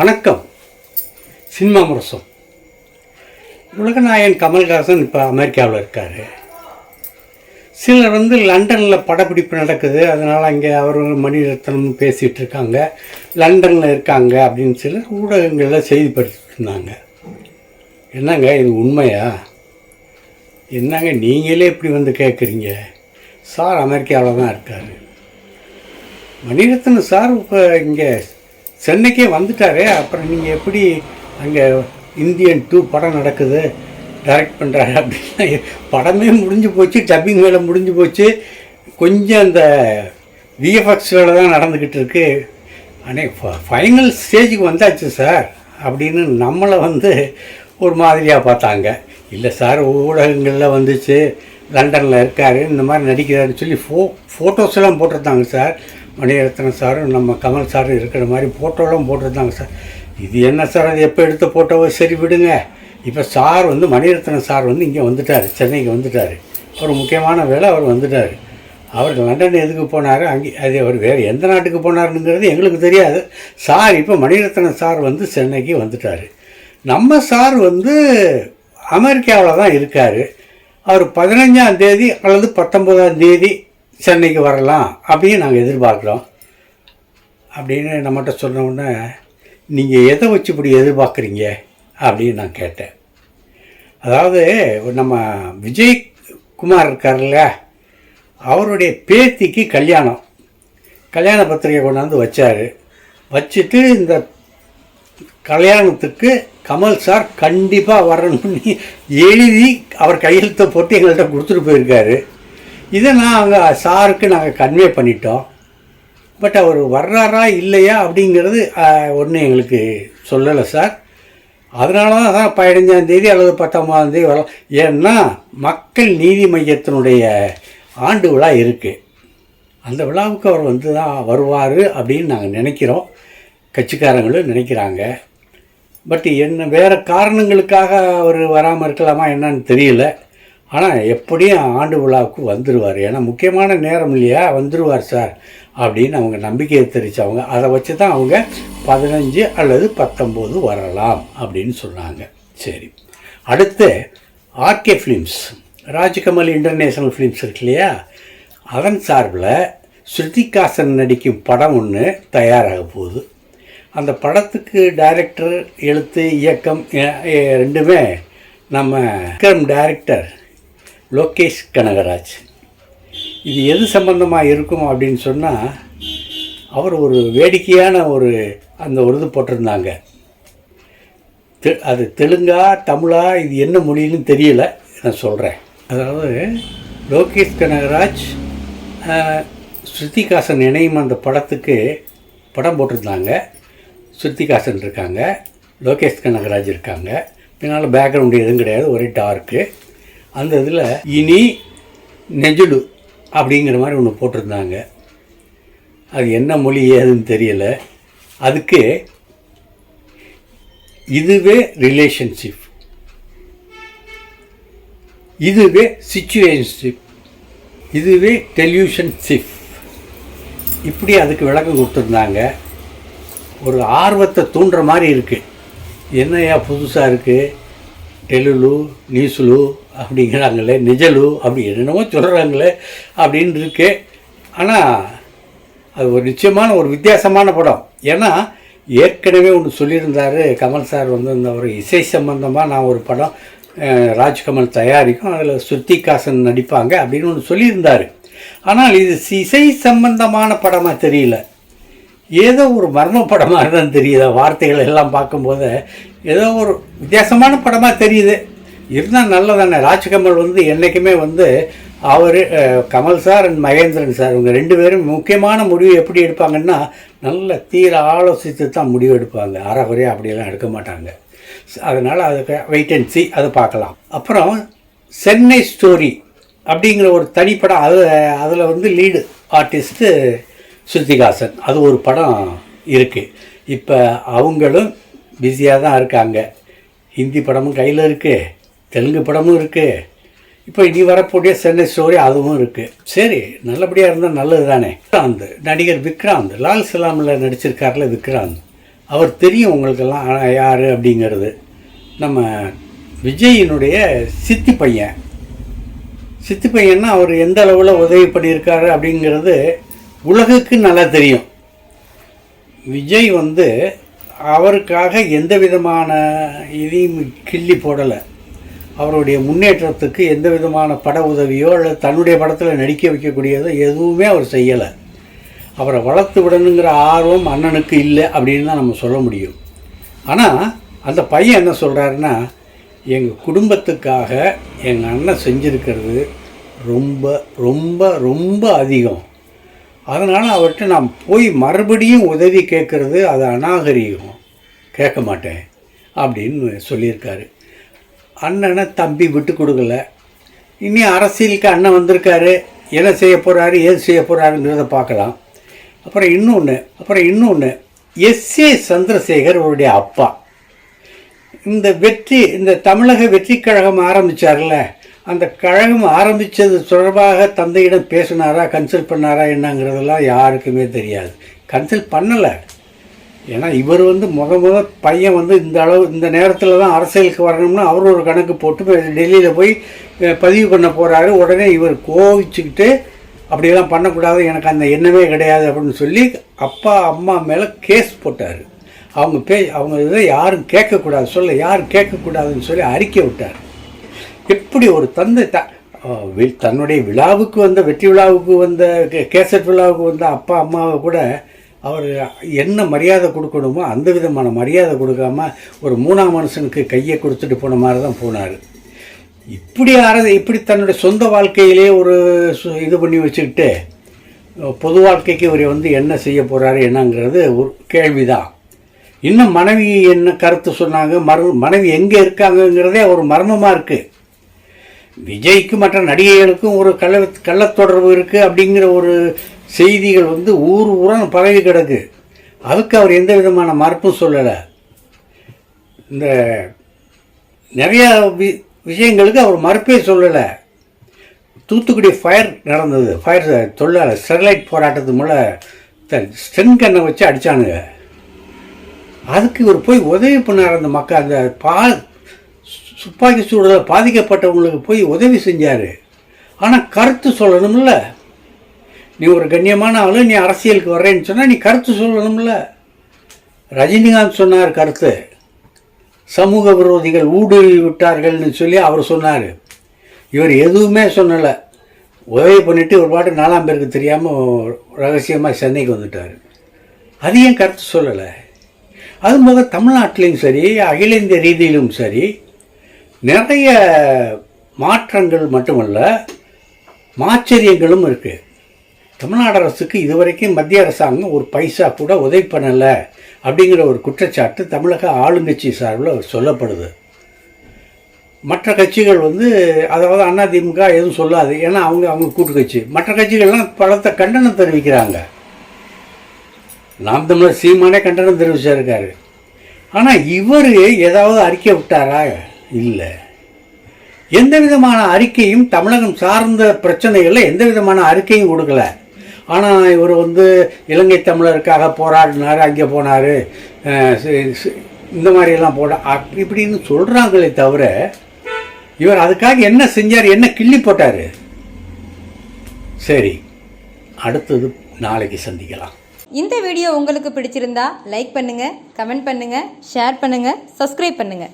வணக்கம். சினிமா முரசம். உலகநாயகன் கமல்ஹாசன் இப்போ அமெரிக்காவில் இருக்கார். சிலர் வந்து லண்டனில் படப்பிடிப்பு நடக்குது. அதனால் அங்கே அவர் மணிரத்னம் பேசிகிட்டு இருக்காங்க லண்டனில் இருக்காங்க அப்படின்னு சிலர் ஊடகங்களில் செய்தி இருந்தாங்க என்னங்க இது உண்மையா? என்னங்க நீங்களே இப்படி வந்து கேட்குறீங்க சார் அமெரிக்காவில் தான் இருக்கார். மணிரத்னம் சார் இப்போ இங்கே சென்னைக்கே வந்துட்டாரே. அப்புறம் நீங்கள் எப்படி அங்கே இந்தியன் டூ படம் நடக்குது டைரக்ட் பண்ணுறாரு அப்படின்னா படமே முடிஞ்சு போச்சு டப்பிங் வேலை முடிஞ்சு போச்சு. கொஞ்சம் அந்த விஎஃப்எக்ஸ் வேலை தான் நடந்துக்கிட்டு இருக்கு. ஆனால் ஃபைனல் ஸ்டேஜுக்கு வந்தாச்சு சார் அப்படின்னு நம்மளை வந்து ஒரு மாதிரியாக பார்த்தாங்க. இல்லை சார் ஊடகங்களில் வந்துச்சு லண்டனில் இருக்கார் இந்த மாதிரி நடிக்கிறாருன்னு சொல்லி ஃபோ ஃபோட்டோஸ்லாம் போட்டிருந்தாங்க சார். மணிரத்னம் சாரும் நம்ம கமல் சாரும் இருக்கிற மாதிரி ஃபோட்டோலாம் போட்டிருந்தாங்க சார். இது என்ன சார் அது எப்போ எடுத்த ஃபோட்டோவை சரி விடுங்க. இப்போ சார் வந்து மணிரத்னம் சார் வந்து இங்கே வந்துட்டார் சென்னைக்கு வந்துட்டார். ஒரு முக்கியமான வேலை அவர் வந்துட்டார். அவர் லண்டன் எதுக்கு போனார் அங்கே அது அவர் வேறு எந்த நாட்டுக்கு போனாருங்கிறது எங்களுக்கு தெரியாது. சார் இப்போ மணிரத்னம் சார் வந்து சென்னைக்கு வந்துட்டார். நம்ம சார் வந்து அமெரிக்காவில் தான் இருக்கார். அவர் பதினஞ்சாம் தேதி அல்லது பத்தொன்பதாம் தேதி சென்னைக்கு வரலாம் அப்படின்னு நாங்கள் எதிர்பார்க்குறோம். அப்படின்னு நம்மகிட்ட சொன்ன உடனே நீங்கள் எதை வச்சு இப்படி எதிர்பார்க்குறீங்க? அப்படின்னு நான் கேட்டேன். அதாவது நம்ம விஜய் குமார் இருக்கார்ல அவருடைய பேத்திக்கு கல்யாணம். கல்யாண பத்திரிகை கொண்டாந்து வச்சார். வச்சுட்டு இந்த கல்யாணத்துக்கு கமல் சார் கண்டிப்பாக வரணும்னு எழுதி அவர் கையெழுத்தை போட்டு எங்கள்கிட்ட கொடுத்துட்டு போயிருக்காரு. இதை நாங்கள் சாருக்கு நாங்கள் கன்வே பண்ணிட்டோம். பட் அவர் வர்றாரா இல்லையா அப்படிங்கிறது ஒன்றும் எங்களுக்கு சொல்லலை சார் அதனால தான் சார் பதினஞ்சாந்தேதி அல்லது பத்தொம்பதாந்தேதி வரலாம் ஏன்னா மக்கள் நீதி மையத்தினுடைய ஆண்டு விழா இருக்குது அந்த விழாவுக்கு அவர் வந்து தான் வருவார் அப்படின்னு நாங்கள் நினைக்கிறோம். கட்சிக்காரங்களும் நினைக்கிறாங்க. பட் என்ன வேறு காரணங்களுக்காக அவர் வராமல் இருக்கலாமா என்னன்னு தெரியல. ஆனால் எப்படியும் ஆண்டு விழாவுக்கு வந்துடுவார் ஏன்னா முக்கியமான நேரம் இல்லையா? வந்துடுவார் சார். அப்படின்னு அவங்க நம்பிக்கையை தெரிவித்தவங்க அதை வச்சு தான் அவங்க பதினஞ்சு அல்லது பத்தொம்போது வரலாம் அப்படின்னு சொன்னாங்க. சரி. அடுத்து RK films Rajkamal international films இருக்கு இல்லையா? அதன் சார்பில் ஸ்ருதிகாசன் நடிக்கும் படம் ஒன்று தயாராக போகுது. அந்த படத்துக்கு டைரக்டர் எழுத்து இயக்கம் ரெண்டுமே நம்ம விக்ரம் டைரக்டர் லோகேஷ் கனகராஜ். இது எது சம்பந்தமாக இருக்கும் அப்படின்னு சொன்னால் அவர் ஒரு வேடிக்கையான ஒரு அந்த ஒரு இது போட்டிருந்தாங்க. தெ அது தெலுங்கா தமிழா இது என்ன மொழின்னு தெரியல நான் சொல்கிறேன் அதாவது லோகேஷ் கனகராஜ் ஸ்ருதிகாசன் இணையும் அந்த படத்துக்கு படம் போட்டிருந்தாங்க. ஸ்ருதிகாசன் இருக்காங்க லோகேஷ் கனகராஜ் இருக்காங்க. பின்னால் பேக்ரவுண்டு எதுவும் கிடையாது ஒரே டார்க்கு அந்த இதில் இனி நெஞ்சுடு அப்படிங்கிற மாதிரி ஒன்று போட்டிருந்தாங்க. அது என்ன மொழி ஏதுன்னு தெரியல. அதுக்கு இதுவே ரிலேஷன்ஷிப் இதுவே சிச்சுவேஷன்ஷிப் இதுவே டெல்யூஷன்ஷிப் இப்படி அதுக்கு விளக்கம் கொடுத்துருந்தாங்க. ஒரு ஆர்வத்தை தூண்டுற மாதிரி இருக்குது என்னையா புதுசாக இருக்குது டெலுலு நீசுலு அப்படிங்கிறாங்களே நிஜலு அப்படி என்னென்னமோ சொல்கிறாங்களே அப்படின்னு இருக்கு. ஆனால் அது ஒரு நிச்சயமான ஒரு வித்தியாசமான படம். ஏன்னா ஏற்கனவே ஒன்று சொல்லியிருந்தார் கமல் சார் வந்து இந்த ஒரு இசை சம்பந்தமாக நான் ஒரு படம் ராஜ்கமல் தயாரிக்கும் அதில் ஸ்ருத்திகாசன் நடிப்பாங்க அப்படின்னு ஒன்று சொல்லியிருந்தார். ஆனால் இது இசை சம்பந்தமான படமாக தெரியல. ஏதோ ஒரு மர்ம படமாக தான் தெரியுது. வார்த்தைகள் எல்லாம் பார்க்கும்போது ஏதோ ஒரு வித்தியாசமான படமாக தெரியுது. இருந்தால் நல்லதானே. ராஜ்கமல் வந்து என்றைக்குமே வந்து அவர் Kamal sir and Mahendran sir இவங்க ரெண்டு பேரும் முக்கியமான முடிவு எப்படி எடுப்பாங்கன்னா நல்ல தீர ஆலோசித்து தான் முடிவு எடுப்பாங்க. அறகுறையாக அப்படியெல்லாம் எடுக்க மாட்டாங்க. அதனால் அதுக்கு வெயிட் அண்ட் சி அதை பார்க்கலாம். அப்புறம் சென்னை ஸ்டோரி அப்படிங்கிற ஒரு தனிப்படம் அது அதில் வந்து லீடு ஆர்டிஸ்ட்டு ஸ்ருதிகாசன் அது ஒரு படம் இருக்குது இப்போ அவங்களும் பிஸியாக தான் இருக்காங்க. ஹிந்தி படமும் கையில் இருக்குது தெலுங்கு படமும் இருக்குது இப்போ இனி வரக்கூடிய சென்னை ஸ்டோரி அதுவும் இருக்குது சரி நல்லபடியாக இருந்தால் நல்லது தானே விக்ராந்த் நடிகர் விக்ராந்த் லால் சலாமில் நடிச்சிருக்கார்ல விக்ராந்த். அவர் தெரியும் உங்களுக்கெல்லாம் யார் அப்படிங்கிறது. நம்ம விஜயினுடைய சித்தி பையன். சித்தி பையன்னா அவர் எந்த அளவில் உதவி பண்ணியிருக்காரு அப்படிங்கிறது உலகுக்கு நல்லா தெரியும். விஜய் வந்து அவருக்காக எந்த விதமான இதையும் கிள்ளி போடலை. அவருடைய முன்னேற்றத்துக்கு எந்த விதமான பட உதவியோ அல்லது தன்னுடைய படத்தில் நடிக்க வைக்கக்கூடியதோ எதுவுமே அவர் செய்யலை. அவரை வளர்த்து விடணுங்கிற ஆர்வம் அண்ணனுக்கு இல்லை அப்படின்னு தான் நம்ம சொல்ல முடியும். ஆனால் அந்த பையன் என்ன சொல்கிறாருன்னா எங்கள் குடும்பத்துக்காக எங்கள் அண்ணன் செஞ்சுருக்கிறது ரொம்ப ரொம்ப ரொம்ப அதிகம். அதனால் அவர்கிட்ட நான் போய் மறுபடியும் உதவி கேட்குறது அது அநாகரிகம். கேட்க மாட்டேன் அப்படின்னு சொல்லியிருக்காரு. அண்ணனை தம்பி விட்டு கொடுக்கல. இனி அரசியலுக்கு அண்ணன் வந்திருக்காரு என்ன செய்ய போகிறாரு ஏது செய்ய போகிறாருங்கிறத பார்க்கலாம். அப்புறம் இன்னொன்று அப்புறம் இன்னொன்று எஸ் ஏ சந்திரசேகர் அவருடைய அப்பா. இந்த வெற்றி இந்த தமிழக வெற்றி கழகம் ஆரம்பித்தார்ல அந்த கழகம் ஆரம்பித்தது தொடர்பாக தந்தையிடம் பேசினாரா கன்சல்ட் பண்ணாரா என்னங்கிறதெல்லாம் யாருக்குமே தெரியாது. கன்சல்ட் பண்ணலை. ஏன்னா இவர் வந்து முத முத பையன் வந்து இந்த அளவு இந்த நேரத்தில் தான் அரசியலுக்கு வரணும்னு அவர் ஒரு கணக்கு போட்டு டெல்லியில் போய் பதிவு பண்ண போகிறாரு உடனே இவர் கோவிச்சுக்கிட்டு அப்படியெல்லாம் பண்ணக்கூடாது எனக்கு அந்த எண்ணமே கிடையாது அப்படின்னு சொல்லி அப்பா அம்மா மேலே கேஸ் போட்டார். அவங்க பே அவங்க இதை யாரும் கேட்கக்கூடாது சொல்ல யாரும் கேட்கக்கூடாதுன்னு சொல்லி அறிக்கை விட்டார். எப்படி ஒரு தந்தை த வி- தன்னுடைய விழாவுக்கு வந்த வெற்றி விழாவுக்கு வந்த கே- கேசட் விழாவுக்கு வந்த அப்பா அம்மாவை கூட அவர் என்ன மரியாதை கொடுக்கணுமோ அந்த விதமான மரியாதை கொடுக்காம ஒரு மூணாம் மனுஷனுக்கு கையை கொடுத்துட்டு போன மாதிரி தான் போனார். இப்படி ஆறது இப்படி தன்னுடைய சொந்த வாழ்க்கையிலே ஒரு சு- இது பண்ணி வச்சுக்கிட்டு பொது வாழ்க்கைக்கு இவர் வந்து என்ன செய்ய போகிறாரு என்னங்கிறது ஒரு கேள்விதான். இன்னும் மனைவி என்ன கருத்து சொன்னாங்க மறு மனைவி எங்கே இருக்காங்கங்கிறதே ஒரு மர்மமாக இருக்குது விஜய்க்கு மற்ற நடிகைகளுக்கும் ஒரு கள்ள கள்ளத்தொடர்பு இருக்குது அப்படிங்கிற ஒரு செய்திகள் வந்து ஊர் ஊரம் பரவி கிடக்கு. அதுக்கு அவர் எந்த விதமான மறுப்பும் சொல்லலை. இந்த நிறையா வி விஷயங்களுக்கு அவர் மறுப்பே சொல்லலை. தூத்துக்குடி ஃபயர் நடந்தது. ஃபயர் தொழிலாளர் ஸ்டெர்லைட் போராட்டத்து மூலம் ஸ்டென் கண்ணை வச்சு அடித்தானுங்க அதுக்கு இவர் போய் உதவி பண்ணார் அந்த மக்கள் அந்த பா துப்பாக்கி சூடுதல் பாதிக்கப்பட்டவங்களுக்கு போய் உதவி செஞ்சார். ஆனால் கருத்து சொல்லணும்ல. நீ ஒரு கண்ணியமான ஆளு நீ அரசியலுக்கு வர்றேன்னு சொன்னால் நீ கருத்து சொல்லணும்ல. ரஜினிகாந்த் சொன்னார் கருத்து. சமூக விரோதிகள் ஊடுருவி விட்டார்கள்னு சொல்லி அவர் சொன்னார். இவர் எதுவுமே சொல்லலை. உதவி பண்ணிவிட்டு ஒரு பாட்டு நாலாம் பேருக்கு தெரியாமல் ரகசியமாக சென்னைக்கு வந்துட்டார். அது ஏன் கருத்து சொல்லலை? அது போக தமிழ்நாட்டிலையும் சரி அகில இந்திய ரீதியிலும் சரி நிறைய மாற்றங்கள் மட்டுமல்ல மாச்சரியங்களும் இருக்குது தமிழ்நாடு அரசுக்கு இதுவரைக்கும் மத்திய அரசாங்கம் ஒரு பைசா கூட உதவி பண்ணலை அப்படிங்கிற ஒரு குற்றச்சாட்டு தமிழக ஆளுங்கட்சி சார்பில் சொல்லப்படுது. மற்ற கட்சிகள் வந்து அதாவது அதிமுக எதுவும் சொல்லாது. ஏன்னா அவங்க அவங்க கூட்டு கட்சி. மற்ற கட்சிகள்லாம் பலத்த கண்டனம் தெரிவிக்கிறாங்க. நாம் தமிழர் சீமானே கண்டனம் தெரிவிச்சிருக்காரு. ஆனால் இவர் ஏதாவது அறிக்கை விட்டாரா? இல்லை. எந்த விதமான அறிக்கையும் தமிழகம் சார்ந்த பிரச்சனைகளில் எந்த விதமான அறிக்கையும் கொடுக்கல. ஆனால் இவர் வந்து இலங்கை தமிழருக்காக போராடினார் அங்கே போனார் இந்த மாதிரியெல்லாம் போட இப்படின்னு சொல்கிறாங்களே தவிர இவர் அதுக்காக என்ன செஞ்சார் என்ன கிள்ளி போட்டார்? சரி அடுத்தது நாளைக்கு சந்திக்கலாம். இந்த வீடியோ உங்களுக்கு பிடிச்சிருந்தா லைக் பண்ணுங்கள் கமெண்ட் பண்ணுங்கள் ஷேர் பண்ணுங்கள் சப்ஸ்கிரைப் பண்ணுங்கள்